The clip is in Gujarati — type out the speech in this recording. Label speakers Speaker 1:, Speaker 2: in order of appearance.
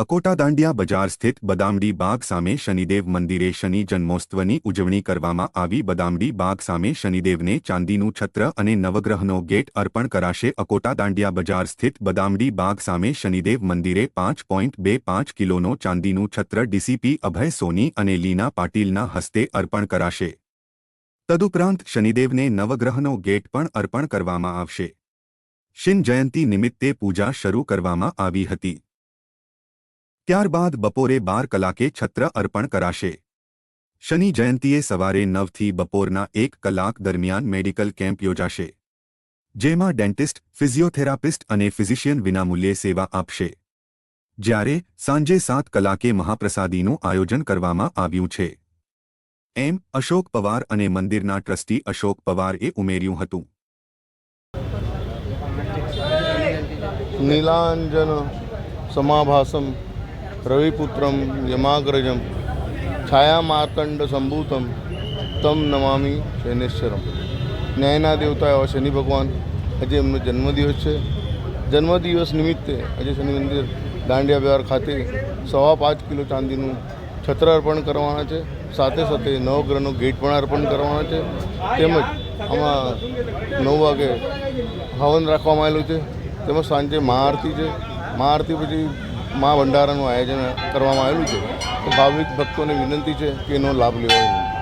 Speaker 1: અકોટા દાંડિયા બજાર સ્થિત બદામડી બાગ સામે શનિદેવ મંદિરે શનિ જન્મોત્સવની ઉજવણી કરવામાં આવી. બદામડી બાગ સામે શનિદેવને ચાંદીનું છત્ર અને નવગ્રહનો ગેટ અર્પણ કરાશે. અકોટા દાંડિયા બજાર સ્થિત બદામડી બાગ સામે શનિદેવ મંદિરે પાંચ પોઈન્ટ બે પાંચ કિલોનો ચાંદીનું છત્ર ડીસીપી અભય સોની અને લીના પાટીલના હસ્તે અર્પણ કરાશે. તદુપરાંત શનિદેવને નવગ્રહનો ગેટ પણ અર્પણ કરવામાં આવશે. શિન જયંતી નિમિત્તે પૂજા શરૂ કરવામાં આવી હતી. ત્યારબાદ બપોરે બાર કલાકે છત્ર અર્પણ કરાશે. શનિ જયંતીએ સવારે નવથી બપોરના એક કલાક દરમિયાન મેડિકલ કેમ્પ યોજાશે, જેમાં ડેન્ટિસ્ટ, ફિઝિયોથેરાપિસ્ટ અને ફિઝિશિયન વિનામૂલ્યે સેવા આપશે. જ્યારે સાંજે સાત કલાકે મહાપ્રસાદીનું આયોજન કરવામાં આવ્યું છે. એમ અશોક પવાર અને મંદિરના ટ્રસ્ટી અશોક પવારે ઉમેર્યું હતું.
Speaker 2: નીલાંજન સમાભાસમ રવિપુત્રમ યમાગ્રજમ છાયા માર્કંડ સંભૂતમ તમ નમામી શૈનેશ્વરમ ન્યાયના દેવતા એવા શનિ ભગવાન આજે એમનો જન્મદિવસ છે જન્મદિવસ નિમિત્તે આજે શનિ મંદિર દાંડિયા બજાર ખાતે સવા પાંચ કિલો ચાંદીનું છત્ર અર્પણ કરવાના છે સાથે સાથે નવગ્રહનો ગેટ પણ અર્પણ કરવાના છે તેમજ આમાં નવ વાગે હવન રાખવામાં આવેલું છે તેમજ સાંજે મહાઆરતી છે મહાઆરતી પછી મા ભંડારાનું આયોજન કરવામાં આવેલું છે. તો ભાવિક ભક્તોને વિનંતી છે કે એનો લાભ લેવો